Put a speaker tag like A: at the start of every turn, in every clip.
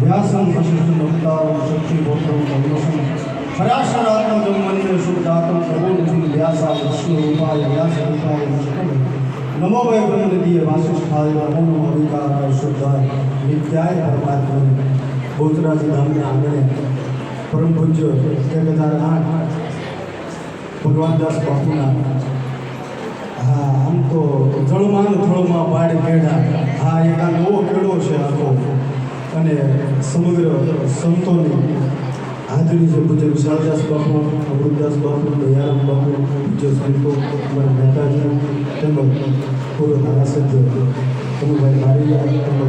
A: વ્યાસಂ વશિષ્ઠ અવતારમ શક્તિ ભોતમ કમલસમ હરાશરાત્મજમ મંત્ર શુદ્ધાત્મ પ્રબોધિમ વ્યાસા વિષ્ણુ રૂપાય વ્યાસ રૂપાય નમઃ નમો વૈ બ્રહ્મનિધિય વાસિષ્ઠાય નમો નમઃ અવિકારાય શુદ્ધાય નિત્યાય પરમાત્મને બોતરાજ ધામને આંગણે પરમ પૂજ્ય એક હજાર આઠ ભગવાનદાસ બાપુના હા આમ તો જળમાં ને થળમાં પાડ પેઢા હા એક આ નવો છે આખો. અને સમગ્ર સંતોની હાજરી છે પૂજ્ય વિશાળદાસ બાપુ અમૃતદાસ બાપુ, દયારામ બાપુ, પૂજ્ય સંતો મારા નેતાજી, તેમજ પૂર્વ ધારાસભ્ય કનુભાઈ મારીયા તેમજ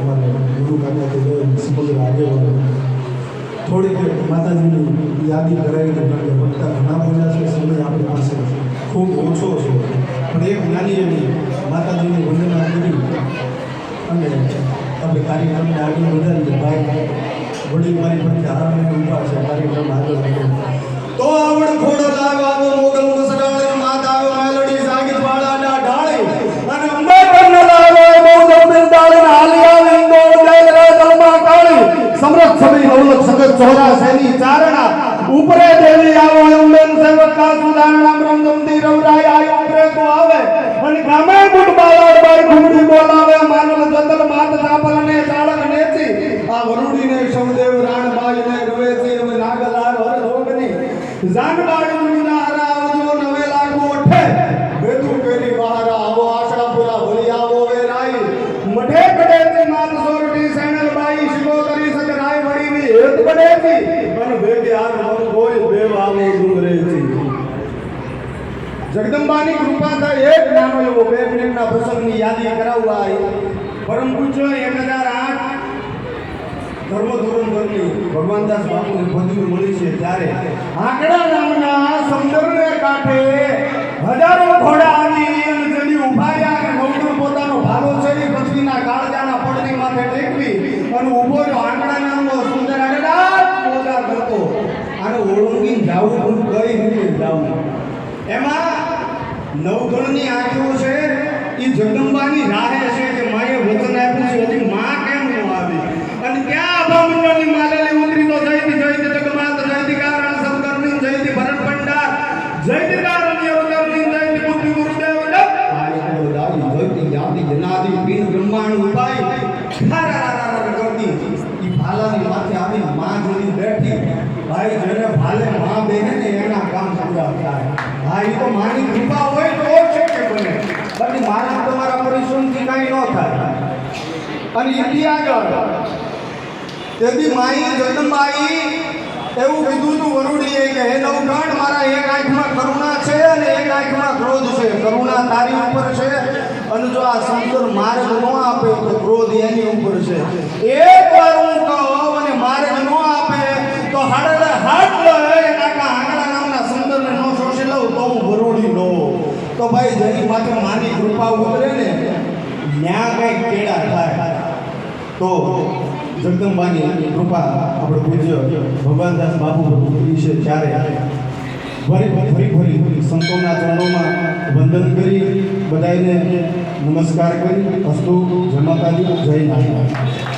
A: અમારા ગુરુ કાકાથી સમગ્ર આગેવાનો. થોડીક માતાજીની યાદી કરાવીને કારણ વક્તા ઘણા બધા છે, સમય આપણી પાસે ખૂબ ઓછો છે. પણ એક નાની એવી માતાજીની વંદના કરી. અને આપણે કાર્યક્રમને આગળ વધારીએ. ભાઈ વડીલ ભાઈ પાસે હારાને ઊભા છે કાર્યક્રમ આગળ વધે. તો આવડ ખોડો લાગવાનો મોગલ મુસડાળે માત મેલડી સાગીત વાળાના ઢાળે. અને અંબે પરનો લાવો મોગલ મિલદાળે હાલિયા આવે ઇન્દોર જય દલમા કાળી. સમરથ સભી હવલક સગત ચોરા સેની ચારણા? ઉપરે દેવી આવો અંબેન સેવકા સુધારણા બ્રહ્મદમતી રવરાય, આયો ઉપરે તો આવે. અને ગામે બુટ બાલાડ બાર ઘુમડી બોલાવે, માનવ જતન માત ચાપલ ને ચાળક નેચી આ વરુડી ને સૌદેવ રાણ બાજ ને રવેચી અમે નાગલાલ હર રોગની. જાનબાડ મુનિના હરા આવજો નવે લાખો અઠે વેદુ કેરી બહારા આવો આશરાપુરા ભલી આવો વે રાઈ. મઢે કડે તે માત સોરટી સેનલ બાઈ, શિવો કરી સક રાય વડી ની હેત બડે તી અને ભેગે આ મન કોઈ દેવ આવો ડુંગરે તી. જગદંબાની કૃપા થાય એક નાનો એવો બે મિનિટના પ્રસંગની યાદી કરાવવા પરમ પૂજ્ય એક હજાર આઠ ધર્મ ધોરણ ભગવાન ભગવાનદાસ બાપુને પદવી મળી છે ત્યારે આંકડા નામના સમુદ્રને કાંઠે હજારો ઘોડા આવી અને ચડી અને નવડું પોતાનો ભાલો છે એ પૃથ્વીના કાળજાના પડની માથે ટેકવી અને ઊભો રહ્યો. આંકડા નામનો સુંદર આંકડા મોજા કરતો અને ઓળંગી જાવું હું કઈ રીતે જાવું? એમાં નવગણની આંખો છે એ જગદંબાની રાહે છે કે માએ વચન આપ્યું છે, હજી માં કેમ ન આવી? અને ત્યાં અભામંડળની માલેલી ઉતરી તો જયતી જયતી જગમાત જયતી કારણ સબકર્ણી જયતી ભરત ભંડાર, જયતી કારણ યવકર્ણી જયતી બુદ્ધિ ગુરુદેવ જયતી યાદી જનાદી બિન બ્રહ્માંડ ઉપાય ખારારારા કરતી. ઈ ભાલાની માથે આવી માં જોડી બેઠી. ભાઈ, જેને ભાલે, માં બેહે ને એના કામ પૂરા થાય. હા ઈ તો માની કૃપા હોય તો શક્ય બને બાકી મારા તમારા પરિશ્રમથી કાંઈ ન થાય. અને એથી આગળ તેથી માઈ જગદંબાઈ એવું કીધું તું વરુડીએ કે, હે નવગણ મારા એક આંખમાં કરુણા છે અને એક આંખમાં ક્રોધ છે. કરુણા તારી ઉપર છે અને જો આ શંકર માર્ગ ન આપે તો ક્રોધ એની ઉપર છે. એક વાર હું કહું અને માર્ગ ન આપે તો હાડે હાથ તો ભાઈ જેની માત્ર માની કૃપા ઉતરે ને, ન્યા કઈ કેળા થાય. તો જગદંબાની કૃપા આપણે પૂજ્ય ભગવાનદાસ બાપુ વિશે છે ત્યારે ફરી ફરી ફરી સંતોના ચરણોમાં વંદન કરી બધાને નમસ્કાર કરી, અસ્તુ જમાતાજી માતાજી, જય નારાયણ.